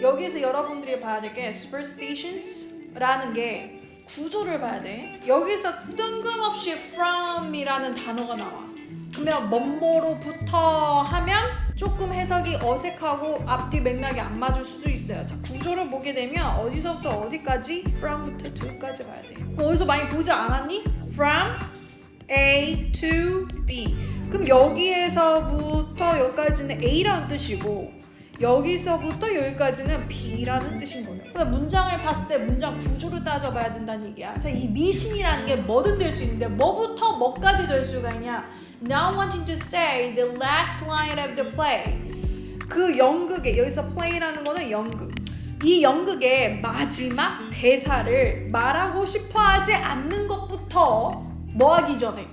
여기서 여러분들이 봐야 될 게 superstitions라는 게 구조를 봐야 돼. 여기서 뜬금없이 from이라는 단어가 나와. 그러면 뭐뭐로부터 하면 조금 해석이 어색하고 앞뒤 맥락이 안 맞을 수도 있어요. 자, 구조를 보게 되면 어디서부터 어디까지 from부터 to까지 봐야 돼. 어디서 많이 보지 않았니? from A to B. 그럼 여기에서부터 여기까지는 A라는 뜻이고 여기서부터 여기까지는 B라는 뜻인 거예요. 그래서 문장을 봤을 때 문장 구조를 따져봐야 된다는 얘기야. 자, 이 미신이라는 게 뭐든 될 수 있는데 뭐부터 뭐까지 될 수가 있냐? Now wanting to say the last line of the play. 그 연극에 여기서 play라는 거는 연극. 이 연극의 마지막 대사를 말하고 싶어 하지 않는 것부터 뭐 하기 전에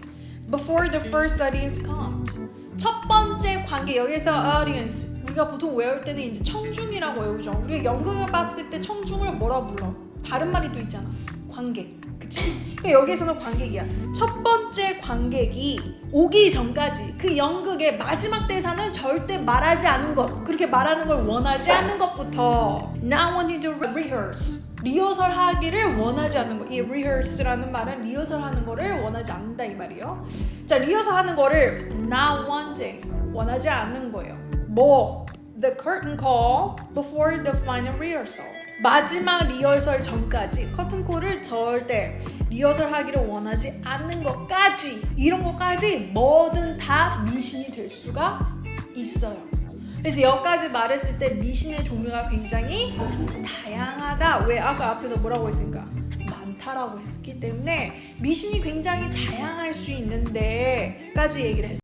before the first audience comes 첫 번째 관계 여기서 audience 우리가 보통 외울 때는 이제 청중이라고 외우죠. 우리가 연극을 봤을 때 청중을 뭐라 불러? 다른 말이 또 있잖아. 관객. 그치? 그러니까 여기에서는 관객이야. 첫 번째 관객이 오기 전까지 그 연극의 마지막 대사는 절대 말하지 않은 것. 그렇게 말하는 걸 원하지 않는 것부터 not wanting to rehearse. 리허설 하기를 원하지 않는 거. 이 rehearse라는 말은 리허설 하는 거를 원하지 않는다 이 말이에요. 자, 리허설 하는 거를 not wanting 원하지 않는 거예요. 뭐 the curtain call before the final rehearsal. 마지막 리허설 전까지 커튼 콜을 절대 리허설 하기를 원하지 않는 것까지 이런 것까지 뭐든 다 미신이 될 수가 있어요. 그래서 여기까지 말했을 때 미신의 종류가 굉장히 다양하다. 왜 아까 앞에서 뭐라고 했으니까 많다라고 했기 때문에 미신이 굉장히 다양할 수 있는데까지 얘기를 했어요.